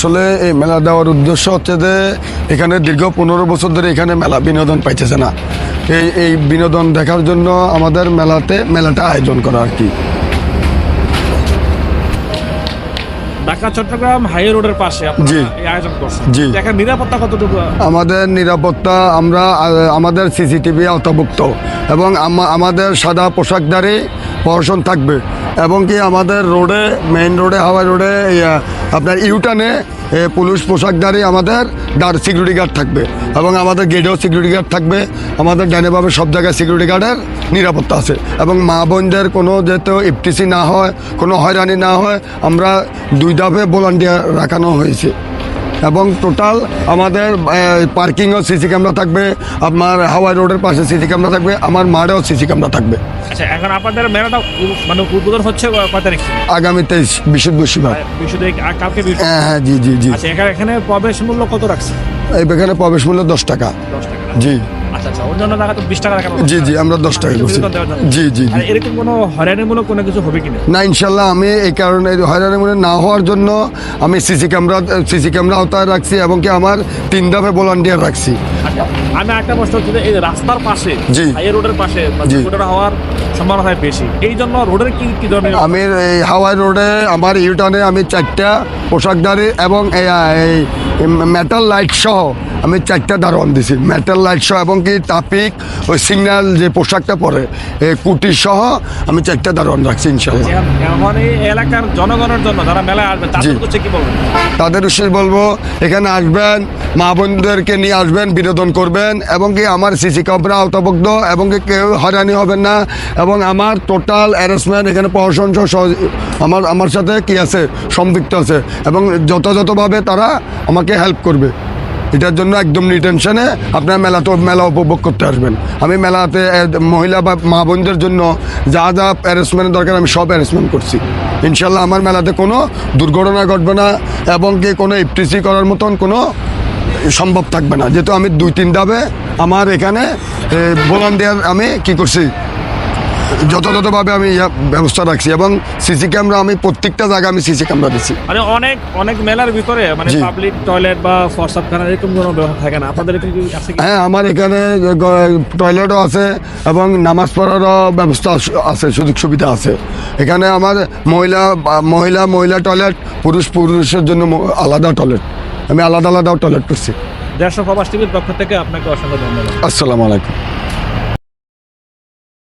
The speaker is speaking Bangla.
আসলে এই মেলা দেওয়ার উদ্দেশ্য হচ্ছে যে এখানে দীর্ঘ পনেরো বছর ধরে এখানে মেলা বিনোদন পাইতেছে না এই এই বিনোদন দেখার জন্য আমাদের মেলাতে মেলাটা আয়োজন করা আর কি ঢাকা চট্টগ্রাম হাই রোডের পাশে জি। এই আয়োজন করছেন জি। এখানে নিরাপত্তা কতটুকু আমাদের নিরাপত্তা আমরা আমাদের সিসিটিভি আওতাভুক্ত এবং আমাদের সাদা পোশাকধারী প্রশাসন থাকবে। এবং কি আমাদের রোডে মেইন রোডে, হাওয়াই রোডে আপনার ইউটানে পুলিশ পোশাকধারী আমাদের গার্ড সিকিউরিটি গার্ড থাকবে। এবং আমাদের গেটেও সিকিউরিটি গার্ড থাকবে। আমাদের ডাইনেভাবে সব জায়গায় সিকিউরিটি গার্ডের নিরাপত্তা আছে। এবং মা বোনদের কোনো যেহেতু ইফটিসি না হয়, কোনো হয়রানি না হয়, আমরা দুই ধাপে ভলান্টিয়ার রাখানো হয়েছে। এবং টোটাল আমাদের পার্কিংও সিসি ক্যামেরা থাকবে আপনার হাওয়াই রোডের পাশে সিসি ক্যামেরা থাকবে আমার মাঠেও সিসি ক্যামেরা থাকবে। আচ্ছা এখন আপনাদের মেলাটা মানে উদ্বোধন হচ্ছে কয় তারিখ আগামী তেইশ বিশুদ্ধ বৃহস্পতিবার কালকে হ্যাঁ হ্যাঁ জি জি জি। আচ্ছা এখানে এখানে প্রবেশ মূল্য কত রাখছে এখানে প্রবেশ মূল্য দশ টাকা। দশ টাকা। জি। আচ্ছা আচ্ছা অন্যান্য জায়গা তো বিশ টাকা রাখা জি জি আমরা দশ টাকা করছি। বিনোদন দেওয়ার জন্য। জি জি জি। এরকম কোনো হয়রানিমূলক কোনো কিছু হবে কিনা? না ইনশাল্লাহ আমি এই কারণে না হওয়ার জন্য আমি সিসি ক্যামেরা সিসি ক্যামেরা আওতায় রাখছি এবং কি আমার তিন দফে ভলান্টিয়ার রাখছি। আমি একটা প্রশ্ন হচ্ছে এই রাস্তার পাশে জি। হাই রোডের পাশে। দুর্ঘটনা হওয়ার সম্ভাবনা হয় বেশি। এই জন্য রোডের কি কি ধরনের আমি এই হাওয়াই রোডে আমার ইউটার্নে আমি চারটা পোশাকদারি এবং এই মেটাল লাইট সহ আমি চারটা দারোয়ান দিছি। মেটাল লাইট সহ এবং কি ট্রাফিক ওই সিগন্যাল যে পোশাকটা পরে এই কুটি সহ আমি চারটা দারোয়ান রাখছি ইনশাল্লাহ এখন- এই এলাকার জনগণের জন্য যারা মেলায় আসবে তাদের কি বলবেন? তাদের উদ্দেশ্যে বলব এখানে আসবেন মা বোনদেরকে নিয়ে আসবেন, বিনোদন করবেন এবং কি আমার সিসি ক্যামেরা আওতাভুক্ত এবং কি কেউ হয়রানি হবেন না এবং আমার টোটাল অ্যারেঞ্জমেন্ট এখানে সহ- আমার আমার সাথে কি আছে, সম্পৃক্ত আছে এবং যথাযথভাবে তারা আমাকে হেল্প করবে। এটার জন্য একদম নিটেনশনে আপনার মেলা তো মেলা উপভোগ করতে আসবেন। আমি মেলাতে মহিলা বা মা বোনদের জন্য যা যা অ্যারেঞ্জমেন্টের দরকার আমি সব অ্যারেঞ্জমেন্ট করছি। ইনশাল্লাহ আমার মেলাতে কোনো দুর্ঘটনা ঘটবে না এবং কি কোনো ইফটিসি করার মতন কোনো সম্ভব থাকবে না। যেহেতু আমি দুই তিন ধাপে আমার এখানে ভলান্টিয়ার আমি কি করছি? যথাযথভাবে আমি ব্যবস্থা রাখছি এবং সিসি ক্যামেরা আমি প্রত্যেকটা জায়গায় আমি সিসি ক্যামেরা দিচ্ছি। মানে অনেক অনেক মেলার ভিতরে মানে পাবলিক টয়লেট বা ফরসাবখানা এরকম কোনো ব্যবস্থা থাকে না? আপনাদের এখানে কি আছে হ্যাঁ আমার এখানে টয়লেটও আছে এবং নামাজ পড়ারও ব্যবস্থা আছে সুযোগ সুবিধা আছে। এখানে আমার মহিলা মহিলা মহিলা টয়লেট পুরুষ পুরুষের জন্য আলাদা টয়লেট আমি আলাদা আলাদা টয়লেট করছি। দেড়শো প্রবাস টিভির পক্ষ থেকে আপনাকে অসংখ্য ধন্যবাদ। আসসালামু আলাইকুম।